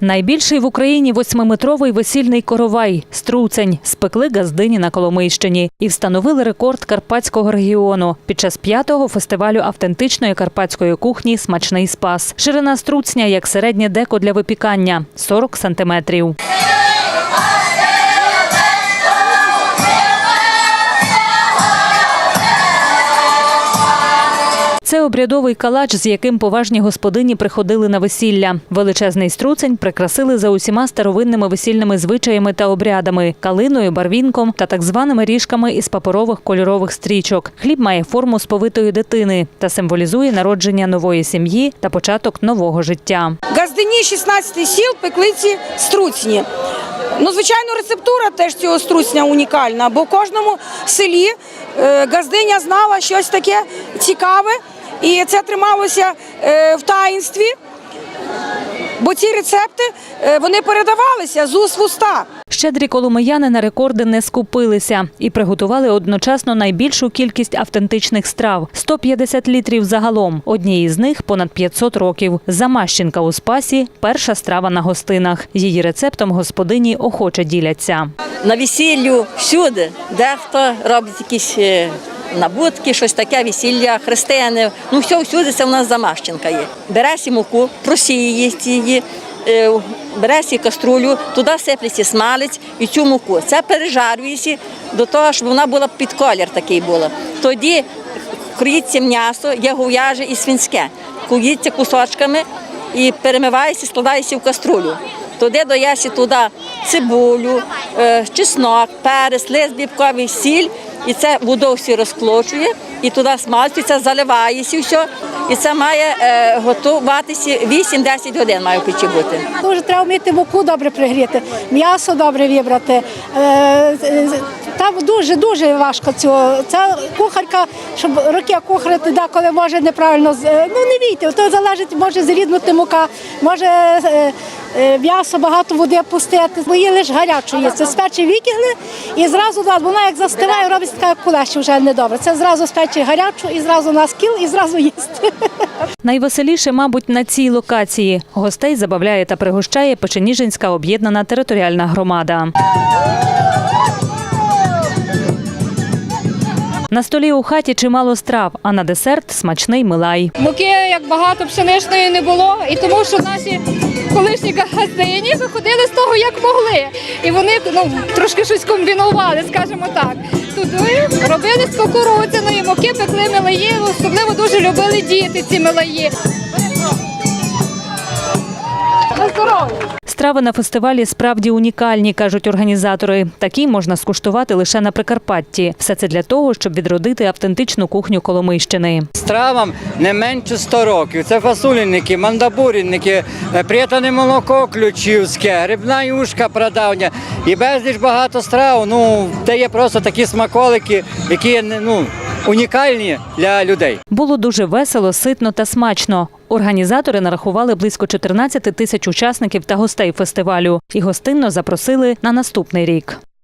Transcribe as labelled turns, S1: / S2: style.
S1: Найбільший в Україні восьмиметровий весільний коровай струцень спекли газдині на Коломийщині і встановили рекорд карпатського регіону під час п'ятого фестивалю автентичної карпатської кухні Смачний спас. Ширина струцня як середнє деко для випікання 40 сантиметрів. Обрядовий калач, з яким поважні господині приходили на весілля. Величезний струцень прикрасили за усіма старовинними весільними звичаями та обрядами калиною, барвінком та так званими ріжками із паперових кольорових стрічок. Хліб має форму сповитої дитини та символізує народження нової сім'ї та початок нового життя.
S2: Газдині 16 сіл пекли ці струцні. Ну, звичайно, рецептура теж цього струцня унікальна, бо в кожному селі е, газдиня знала щось таке цікаве, і це трималося е, в таїнстві, бо ці рецепти е, вони передавалися з уст в уста.
S1: Щедрі коломияни на рекорди не скупилися і приготували одночасно найбільшу кількість автентичних страв 150 літрів загалом. Одній з них понад 500 років. Замащенка у спасі перша страва на гостинах. Її рецептом господині охоче діляться.
S3: на весіллю всюди. Дехто робить якісь набутки, щось таке, весілля, хрестини. Ну, все всюди це в нас замащенка є. Береш і муку, просієш її, е, береш і каструлю, туди сиплеться смалець і цю муку. Це пережарюється до того, щоб вона була під колір такий була. Тоді кроїться м'ясо, є говяже і свинське. Кується кусочками і перемивається, складається в каструлю. Туди доєш туди цибулю, е, чеснок, перець, лист бібковий, сіль, і це всі розклочує, і туди смалюється, заливається все. І це має е, готуватися 8-10 годин має в печі бути.
S4: Дуже треба вміти муку добре пригріти, м'ясо добре вибрати. Е, е, Там дуже дуже важко цього. Це кухарка, щоб роки кухарити, деколи може неправильно е, ну не війти. То залежить, може зріднути мука, може е, е, багато води пустити. Бо є лише гарячу їсти. Спечі вікігли і зразу да, вона як застиває, робить така як вже недобре. Це зразу спечі гарячу і зразу на скіл, і зразу їсти.
S1: Найвеселіше, мабуть, на цій локації. Гостей забавляє та пригощає Печеніжинська об'єднана територіальна громада. На столі у хаті чимало страв, а на десерт смачний милай.
S5: Муки як багато пшеничної не було, і тому що наші колишні газдині виходили з того, як могли. І вони ну, трошки щось комбінували, скажімо так. Туди робили з кукурудзяної муки, пекли милаї, особливо дуже любили діти ці милаї. На здоров'я!
S1: Страви на фестивалі справді унікальні, кажуть організатори. Такі можна скуштувати лише на Прикарпатті. Все це для того, щоб відродити автентичну кухню Коломийщини.
S6: Стравам не менше 100 років. Це фасолінники, мандабурінники, е, прятане молоко ключівське, грибна юшка прадавня і безліч багато страв. Ну, це є просто такі смаколики, які ну, унікальні для людей.
S1: Було дуже весело, ситно та смачно. Організатори нарахували близько 14 тисяч учасників та гостей фестивалю і гостинно запросили на наступний рік.